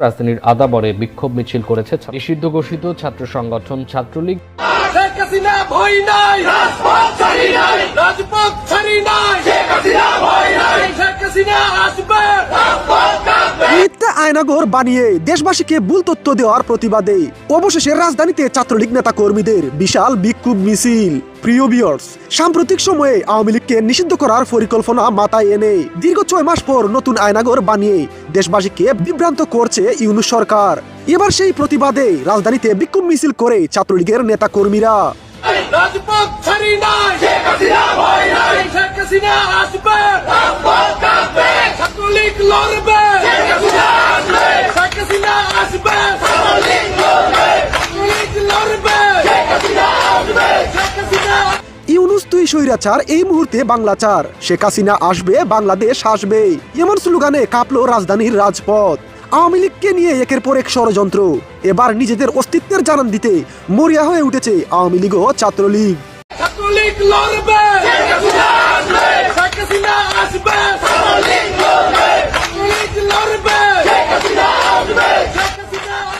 রাজধানীর আদাবরে বিক্ষোভ মিছিল করেছে নিষিদ্ধ ঘোষিত ছাত্র সংগঠন ছাত্রলীগ। রাজপথ ছাড়ি নাই। আয়নাগর বানিয়ে দেশবাসীকে ভুল তথ্য দেওয়ার প্রতিবাদে অবশেষে রাজধানীতে ছাত্রলীগ নেতা কর্মীদের বিশাল বিক্ষোভ মিছিল। প্রিয় বিয়ার্স সাম্প্রতিক সময়ে আওয়ামী লীগকে নিষিদ্ধ করার পরিকল্পনা মাথায় এনে দীর্ঘ ছয় মাস পর নতুন আয়নাগর বানিয়ে দেশবাসীকে বিভ্রান্ত করছে ইউনু সরকার। এবার সেই প্রতিবাদে রাজধানীতে বিক্ষোভ মিছিল করে ছাত্রলীগের নেতা কর্মীরা রাজপথ ছাড়ি নাই শেখ হাসিনা ভয় নাই শেখ হাসিনা আসবে রাজপথ কাঁপবে ছাত্রলীগ লড়বে শেখ হাসিনা আসবে শেখ হাসিনা আসবে ছাত্রলীগ লড়বে ছাত্রলীগ লড়বে শেখ হাসিনা আসবে শেখ হাসিনা ইউনুস তুই স্বৈরাচার, এই মুহূর্তে বাংলাচার শেখ হাসিনা আসবে, বাংলাদেশ আসবে এমন স্লোগানে কাঁপলো রাজধানীর রাজপথ। আওয়ামী লীগকে নিয়ে একের পর এক ষড়যন্ত্র। এবার নিজেদের অস্তিত্বের জানান দিতে মরিয়া হয়ে উঠেছে আওয়ামী লীগ ও ছাত্রলীগ। ছাত্রলীগ লড়বে!